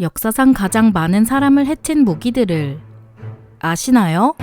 역사상 가장 많은 사람을 해친 무기들을 아시나요?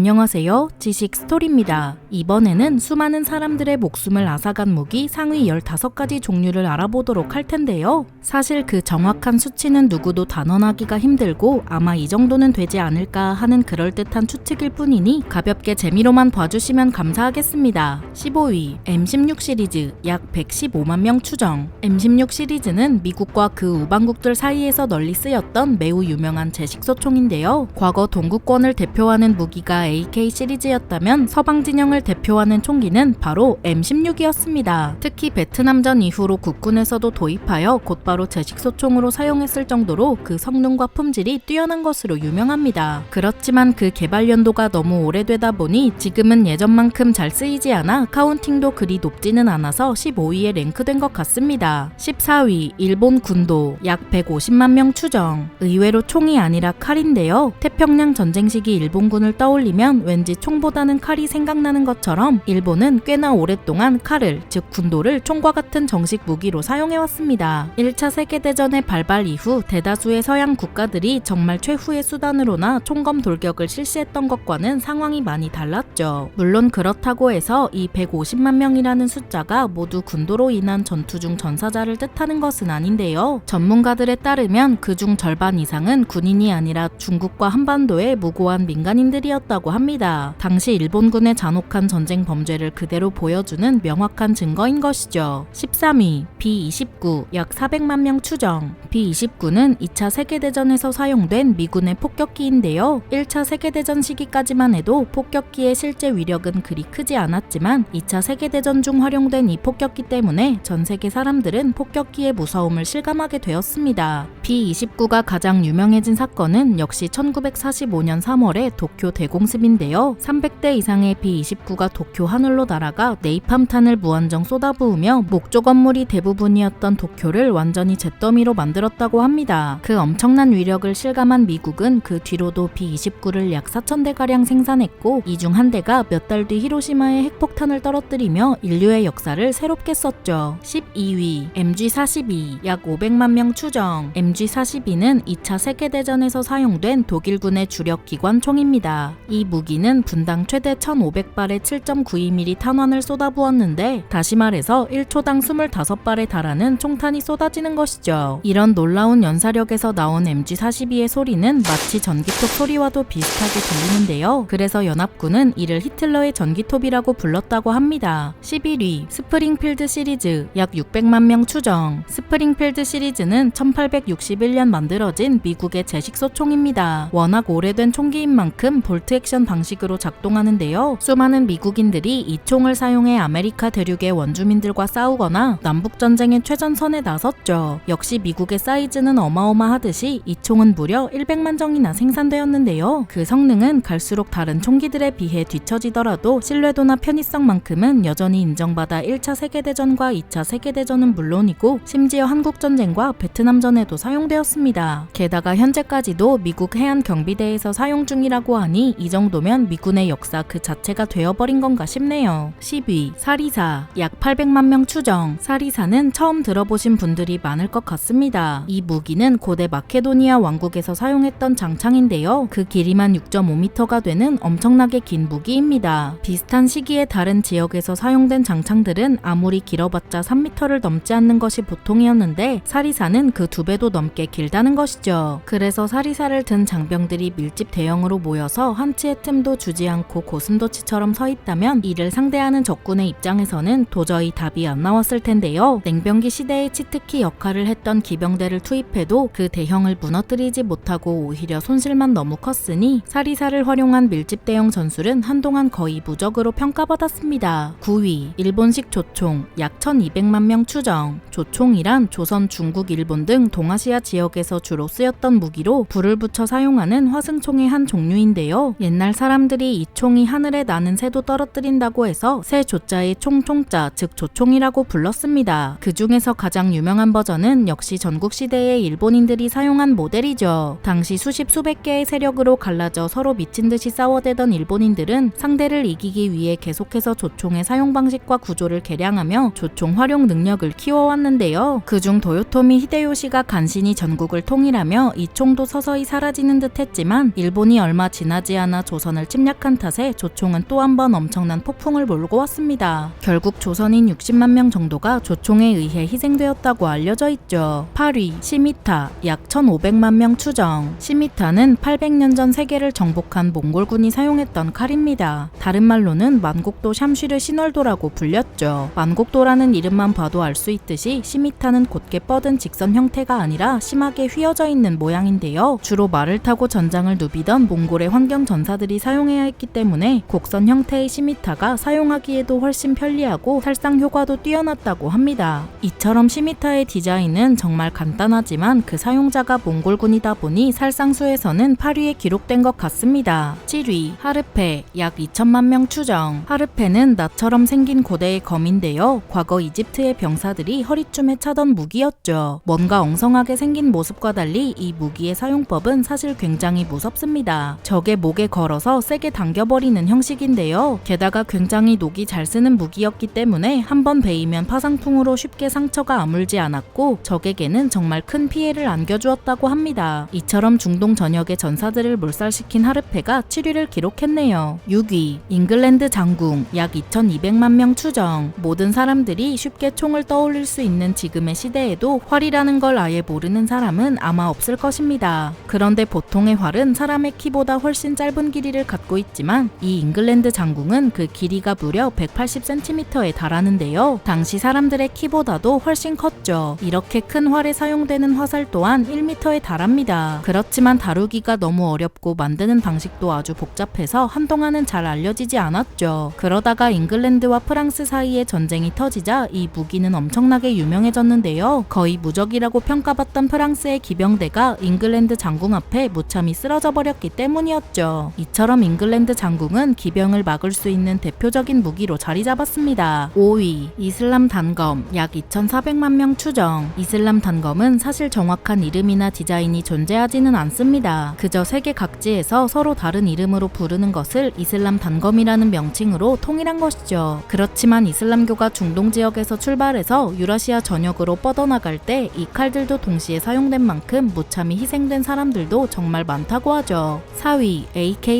안녕하세요. 지식 스토리입니다. 이번에는 수많은 사람들의 목숨을 앗아간 무기 상위 15가지 종류를 알아보도록 할 텐데요. 사실 그 정확한 수치는 누구도 단언하기가 힘들고 아마 이 정도는 되지 않을까 하는 그럴듯한 추측일 뿐이니 가볍게 재미로만 봐주시면 감사하겠습니다. 15위 M16 시리즈 약 115만 명 추정 M16 시리즈는 미국과 그 우방국들 사이에서 널리 쓰였던 매우 유명한 제식소총인데요. 과거 동구권을 대표하는 무기가 AK 시리즈였다면 서방 진영을 대표하는 총기는 바로 M16이었습니다. 특히 베트남전 이후로 국군에서도 도입하여 곧바로 제식소총으로 사용했을 정도로 그 성능과 품질이 뛰어난 것으로 유명합니다. 그렇지만 그 개발 연도가 너무 오래되다 보니 지금은 예전만큼 잘 쓰이지 않아 카운팅도 그리 높지는 않아서 15위에 랭크된 것 같습니다. 14위 일본 군도 약 150만 명 추정. 의외로 총이 아니라 칼인데요. 태평양 전쟁 시기 일본군을 떠올리면 왠지 총보다는 칼이 생각나는 것처럼 일본은 꽤나 오랫동안 칼을 즉 군도를 총과 같은 정식 무기로 사용해왔습니다. 1차 세계대전의 발발 이후 대다수의 서양 국가들이 정말 최후의 수단으로나 총검 돌격을 실시했던 것과는 상황이 많이 달랐죠. 물론 그렇다고 해서 이 150만 명이라는 숫자가 모두 군도로 인한 전투 중 전사자를 뜻하는 것은 아닌데요. 전문가들에 따르면 그중 절반 이상은 군인이 아니라 중국과 한반도의 무고한 민간인들이었다고 합니다. 당시 일본군의 잔혹한 전쟁 범죄를 그대로 보여주는 명확한 증거인 것이죠. 13위 B-29 약 400만 명 추정 B-29는 2차 세계대전에서 사용된 미군의 폭격기인데요. 1차 세계대전 시기까지만 해도 폭격기의 실제 위력은 그리 크지 않았지만 2차 세계대전 중 활용된 이 폭격기 때문에 전 세계 사람들은 폭격기의 무서움을 실감하게 되었습니다. B-29가 가장 유명해진 사건은 역시 1945년 3월의 도쿄 대공습 인데요. 300대 이상의 B-29가 도쿄 하늘로 날아가 네이팜탄을 무한정 쏟아부으며 목조 건물이 대부분이었던 도쿄를 완전히 잿더미로 만들었다고 합니다. 그 엄청난 위력을 실감한 미국은 그 뒤로도 B-29를 약 4,000대가량 생산했고 이 중 한 대가 몇 달 뒤 히로시마에 핵폭탄을 떨어뜨리며 인류의 역사를 새롭게 썼죠. 12위 MG-42 약 500만 명 추정 MG-42는 2차 세계대전에서 사용된 독일군의 주력 기관 총입니다. 이 무기는 분당 최대 1,500발의 7.92mm 탄환을 쏟아부었는데 다시 말해서 1초당 25발에 달하는 총탄이 쏟아지는 것이죠. 이런 놀라운 연사력에서 나온 MG-42의 소리는 마치 전기톱 소리와도 비슷하게 들리는데요. 그래서 연합군은 이를 히틀러의 전기톱이라고 불렀다고 합니다. 11위 스프링필드 시리즈 약 600만 명 추정 스프링필드 시리즈는 1861년 만들어진 미국의 제식소 총입니다. 워낙 오래된 총기인 만큼 볼트 액션 방식으로 작동하는데요. 수많은 미국인들이 이 총을 사용해 아메리카 대륙의 원주민들과 싸우거나 남북전쟁의 최전선에 나섰죠. 역시 미국의 사이즈는 어마어마하듯이 이 총은 무려 100만 정이나 생산되었는데요. 그 성능은 갈수록 다른 총기들에 비해 뒤처지더라도 신뢰도나 편의성만큼은 여전히 인정받아 1차 세계대전과 2차 세계대전은 물론이고 심지어 한국전쟁과 베트남전에도 사용되었습니다. 게다가 현재까지도 미국 해안 경비대에서 사용 중이라고 하니 이 정도 면 미군의 역사 그 자체가 되어버린 건가 싶네요. 10위 사리사 약 800만 명 추정 사리사는 처음 들어보신 분들이 많을 것 같습니다. 이 무기는 고대 마케도니아 왕국에서 사용했던 장창인데요. 그 길이만 6.5m가 되는 엄청나게 긴 무기입니다. 비슷한 시기에 다른 지역에서 사용된 장창들은 아무리 길어봤자 3m를 넘지 않는 것이 보통이었는데 사리사는 그 두 배도 넘게 길다는 것이죠. 그래서 사리사를 든 장병들이 밀집 대형으로 모여서 한치 의 틈도 주지 않고 고슴도치처럼 서 있다면 이를 상대하는 적군의 입장에서는 도저히 답이 안 나왔을 텐데요. 냉병기 시대의 치트키 역할을 했던 기병대를 투입해도 그 대형을 무너뜨리지 못하고 오히려 손실만 너무 컸으니 사리사를 활용한 밀집 대형 전술은 한동안 거의 무적으로 평가받았습니다. 9위 일본식 조총 약 1200만 명 추정 조총이란 조선, 중국, 일본 등 동아시아 지역에서 주로 쓰였던 무기로 불을 붙여 사용하는 화승총의 한 종류인데요. 옛날 옛날 사람들이 이 총이 하늘에 나는 새도 떨어뜨린다고 해서 새 조자의 총총자 즉 조총이라고 불렀습니다. 그 중에서 가장 유명한 버전은 역시 전국시대의 일본인들이 사용한 모델이죠. 당시 수십 수백 개의 세력으로 갈라져 서로 미친 듯이 싸워대던 일본인들은 상대를 이기기 위해 계속해서 조총의 사용 방식과 구조를 개량하며 조총 활용 능력을 키워왔는데요. 그중 도요토미 히데요시가 간신히 전국을 통일하며 이 총도 서서히 사라지는 듯 했지만 일본이 얼마 지나지 않아 조선을 침략한 탓에 조총은 또 한 번 엄청난 폭풍을 몰고 왔습니다. 결국 조선인 60만 명 정도가 조총에 의해 희생되었다고 알려져 있죠. 8위 시미타 약 1,500만 명 추정. 시미타는 800년 전 세계를 정복한 몽골군이 사용했던 칼입니다. 다른 말로는 만곡도 샴쉬르 신월도라고 불렸죠. 만곡도라는 이름만 봐도 알 수 있듯이 시미타는 곧게 뻗은 직선 형태가 아니라 심하게 휘어져 있는 모양인데요. 주로 말을 타고 전장을 누비던 몽골의 환경 전 사들이 사용해야 했기 때문에 곡선 형태의 시미타가 사용하기에도 훨씬 편리하고 살상 효과도 뛰어났다고 합니다. 이처럼 시미타의 디자인은 정말 간단하지만 그 사용자가 몽골군이다 보니 살상수에서는 8위에 기록된 것 같습니다. 7위 하르페 약 2천만 명 추정. 하르페는 나처럼 생긴 고대의 검인데요. 과거 이집트의 병사들이 허리춤에 차던 무기였죠. 뭔가 엉성하게 생긴 모습과 달리 이 무기의 사용법은 사실 굉장히 무섭습니다. 적의 목에 걸어 서 세게 당겨버리는 형식인데요. 게다가 굉장히 녹이 잘 쓰는 무기였기 때문에 한 번 베이면 파상풍으로 쉽게 상처가 아물지 않았고 적에게는 정말 큰 피해를 안겨주었다고 합니다. 이처럼 중동 전역의 전사들을 몰살시킨 하르페가 7위를 기록했네요. 6위 잉글랜드 장궁 약 2,200만 명 추정. 모든 사람들이 쉽게 총을 떠올릴 수 있는 지금의 시대에도 활이라는 걸 아예 모르는 사람은 아마 없을 것입니다. 그런데 보통의 활은 사람의 키보다 훨씬 짧은 길 이를 갖고 있지만 이 잉글랜드 장궁은 그 길이가 무려 180cm에 달하는데요. 당시 사람들의 키보다도 훨씬 컸죠. 이렇게 큰 활에 사용되는 화살 또한 1m에 달합니다. 그렇지만 다루기가 너무 어렵고 만드는 방식도 아주 복잡해서 한동안은 잘 알려지지 않았죠. 그러다가 잉글랜드와 프랑스 사이에 전쟁이 터지자 이 무기는 엄청나게 유명해졌는데요. 거의 무적이라고 평가받던 프랑스의 기병대가 잉글랜드 장궁 앞에 무참히 쓰러져 버렸기 때문이었죠. 이 처럼 잉글랜드 장궁은 기병을 막을 수 있는 대표적인 무기로 자리 잡았습니다. 5위 이슬람 단검 약 2,400만 명 추정. 이슬람 단검은 사실 정확한 이름이나 디자인이 존재하지는 않습니다. 그저 세계 각지에서 서로 다른 이름으로 부르는 것을 이슬람 단검이라는 명칭으로 통일한 것이죠. 그렇지만 이슬람교가 중동 지역에서 출발해서 유라시아 전역으로 뻗어나갈 때 이 칼들도 동시에 사용된 만큼 무참히 희생된 사람들도 정말 많다고 하죠. 4위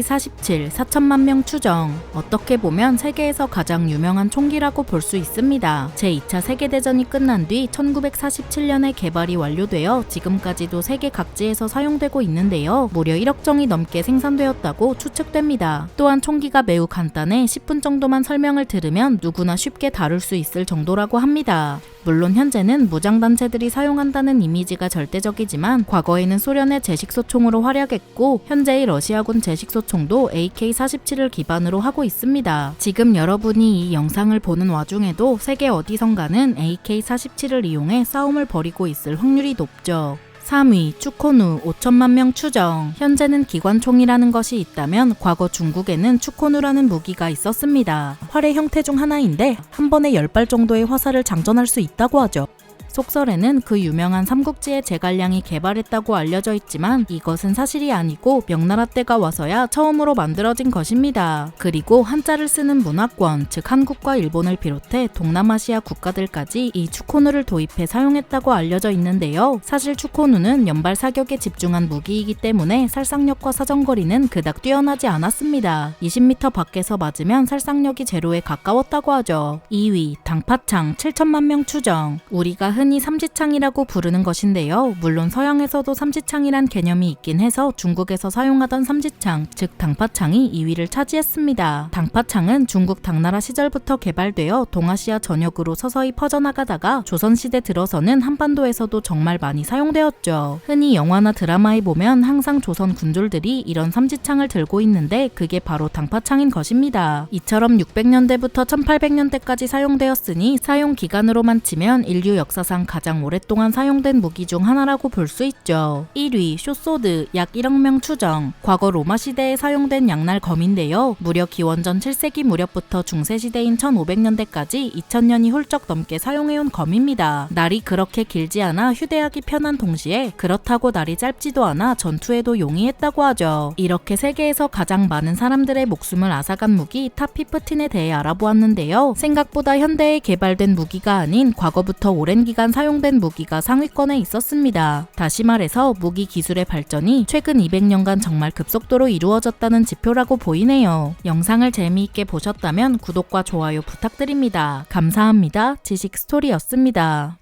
AK-47 4천만 명 추정. 어떻게 보면 세계에서 가장 유명한 총기라고 볼 수 있습니다. 제2차 세계대전이 끝난 뒤 1947년에 개발이 완료되어 지금까지도 세계 각지에서 사용되고 있는데요. 무려 1억 정이 넘게 생산되었다고 추측됩니다. 또한 총기가 매우 간단해 10분 정도만 설명을 들으면 누구나 쉽게 다룰 수 있을 정도라고 합니다. 물론 현재는 무장단체들이 사용한다는 이미지가 절대적이지만 과거에는 소련의 제식소총으로 활약했고 현재의 러시아군 제식소총도 AK-47을 기반으로 하고 있습니다. 지금 여러분이 이 영상을 보는 와중에도 세계 어디선가는 AK-47을 이용해 싸움을 벌이고 있을 확률이 높죠. 3위 추코누 5천만 명 추정. 현재는 기관총이라는 것이 있다면 과거 중국에는 추코누라는 무기가 있었습니다. 활의 형태 중 하나인데 한 번에 10발 정도의 화살을 장전할 수 있다고 하죠. 속설에는 그 유명한 삼국지의 제갈량이 개발했다고 알려져 있지만 이것은 사실이 아니고 명나라 때가 와서야 처음으로 만들어진 것입니다. 그리고 한자를 쓰는 문화권, 즉 한국과 일본을 비롯해 동남아시아 국가들까지 이 추코누를 도입해 사용했다고 알려져 있는데요. 사실 추코누는 연발 사격에 집중한 무기이기 때문에 살상력과 사정거리는 그닥 뛰어나지 않았습니다. 20m 밖에서 맞으면 살상력이 제로에 가까웠다고 하죠. 2위 당파창 7천만 명 추정. 우리가 흔히 삼지창이라고 부르는 것인데요. 물론 서양에서도 삼지창이란 개념이 있긴 해서 중국에서 사용하던 삼지창, 즉 당파창이 2위를 차지했습니다. 당파창은 중국 당나라 시절부터 개발되어 동아시아 전역으로 서서히 퍼져나가다가 조선시대 들어서는 한반도에서도 정말 많이 사용되었죠. 흔히 영화나 드라마에 보면 항상 조선 군졸들이 이런 삼지창을 들고 있는데 그게 바로 당파창인 것입니다. 이처럼 600년대부터 1800년대까지 사용되었으니 사용 기간으로만 치면 인류 역사상 역사상 가장 오랫동안 사용된 무기 중 하나라고 볼 수 있죠. 1위 쇼소드 약 1억 명 추정. 과거 로마 시대에 사용된 양날 검인데요. 무려 기원전 7세기 무렵부터 중세 시대인 1500년대까지 2000년이 훌쩍 넘게 사용해온 검입니다. 날이 그렇게 길지 않아 휴대하기 편한 동시에 그렇다고 날이 짧지도 않아 전투에도 용이했다고 하죠. 이렇게 세계에서 가장 많은 사람들의 목숨을 앗아간 무기 탑15에 대해 알아보았는데요. 생각보다 현대에 개발된 무기가 아닌 과거부터 오랜 기간 사용된 무기가 상위권에 있었습니다. 다시 말해서 무기 기술의 발전이 최근 200년간 정말 급속도로 이루어졌다는 지표라고 보이네요. 영상을 재미있게 보셨다면 구독과 좋아요 부탁드립니다. 감사합니다. 지식 스토리였습니다.